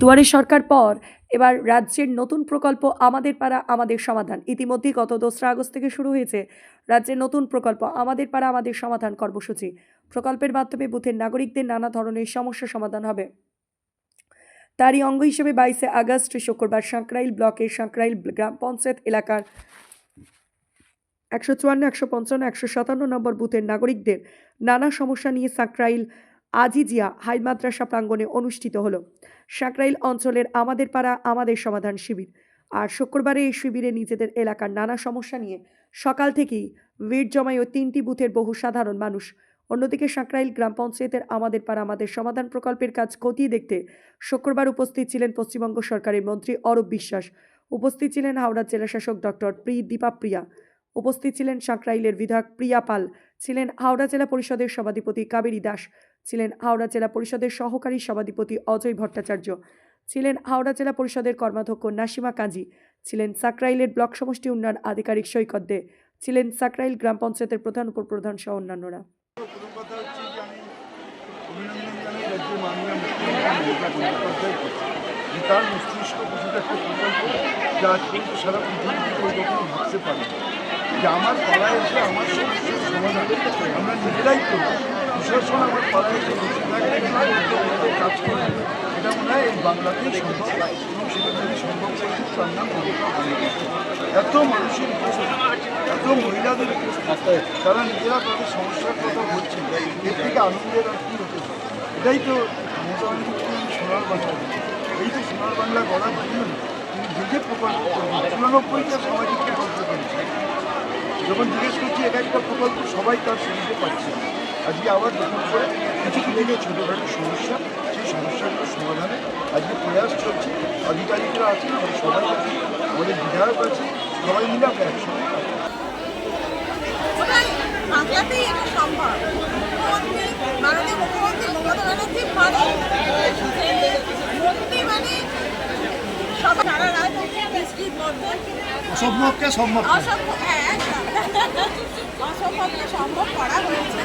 দুয়ারে সরকার পর এবার রাজ্যের নতুন প্রকল্প আমাদের পাড়া, আমাদের সমাধান। ইতিমধ্যেই গত দোসরা আগস্ট থেকে শুরু হয়েছে রাজ্যের নতুন প্রকল্প আমাদের পাড়া, আমাদের সমাধান কর্মসূচি। প্রকল্পের মাধ্যমে বুথের নাগরিকদের নানা ধরনের সমস্যা সমাধান হবে। তারই অঙ্গ হিসেবে বাইশে আগস্ট, শুক্রবার সাঁকরাইল ব্লকের সাঁকরাইল গ্রাম পঞ্চায়েত এলাকার একশো চুয়ান্ন, একশো পঞ্চান্ন, একশো সাতান্ন নম্বর বুথের নাগরিকদের নানা সমস্যা নিয়ে সাঁকরাইল আজিজিয়া হাই মাদ্রাসা প্রাঙ্গণে অনুষ্ঠিত হলো। সাঁকরাইল অঞ্চলের আমাদের পাড়া আমাদের সমাধান শিবির। আর শুক্রবারে এই শিবিরে নিজেদের এলাকার নানা সমস্যা নিয়ে সকাল থেকেই ভিড় জমায় ও তিনটি বুথের বহু সাধারণ মানুষ। অন্যদিকে সাঁকরাইল গ্রাম পঞ্চায়েতের আমাদের পাড়া আমাদের সমাধান প্রকল্পের কাজ খতিয়ে দেখতে শুক্রবার উপস্থিত ছিলেন পশ্চিমবঙ্গ সরকারের মন্ত্রী অরূপ বিশ্বাস। উপস্থিত ছিলেন হাওড়া জেলাশাসক ডক্টর প্রি দীপা প্রিয়া। উপস্থিত ছিলেন সাঁকরাইলের বিধায়ক প্রিয়া পাল। ছিলেন হাওড়া জেলা পরিষদের সভাধিপতি কাবেরী দাস। ছিলেন হাওড়া জেলা পরিষদের সহকারী সভাধিপতি অজয় ভট্টাচার্য, ছিলেন হাওড়া জেলা পরিষদের কর্মাধ্যক্ষ নাসিমা কাজী ছিলেন সাকরাইলের ব্লক সমষ্টি উন্নয়ন আধিকারিক সৈকত দে, ছিলেন সাকরাইল গ্রাম পঞ্চায়েতের প্রধান উপপ্রধান সহ অন্যান্যরা। তার মস্তিষ্ক একটা প্রকল্প যা পর্যন্ত সারা পৃথিবীতে ভাবতে পারে আমার পাড়ায় এসে আমার সমস্যার সমাধান আমরা নিজেরাই করি। প্রশাসন আমার পাড়ায় এসে থাকে কাজ করে, এটা মনে হয় এই বাংলাতেই সম্ভব এবং সেটা সম্ভব করেছে তার নাম এত মানুষের উপস্থিতি, এত মহিলাদের উপস্থিতি, তারা নিজেরা তাদের সমস্যার কথা বলছেন। এর থেকে আনন্দের আর কি হতে এটাই তো মোটামুটি সোনার বাংলা। এই তো সোনার বাংলা গড়ার জন্য তিনি প্রকল্প করবেন চুরানব্বইটা সামাজিক যখন জিজ্ঞেস করছি এক একটা প্রকল্প? সবাই তার সুবিধে পাচ্ছে আজকে আবার নতুন করে কিছু কিছু ছোটোখাটো সমস্যা, সেই সমস্যাগুলো সমাধানে আজকে প্রয়াস চলছে। আধিকারিকরা আমাদের সবাই আছে আমাদের বিধায়ক আছে সবাই মিলে আমরা একসঙ্গে কাজ করছি। ওটাই বাংলাতেই এটা সম্ভব মুখ্যমন্ত্রী মাননীয় মুখ্যমন্ত্রী মমতা ব্যানার্জি মানে মুক্তি মানে সব সারা রাজনীতি বৃষ্টির মধ্যে অসম্ভবকে সম্ভব অসম্ভব হ্যাঁ অসম্ভবকে সম্ভব করা হয়েছে।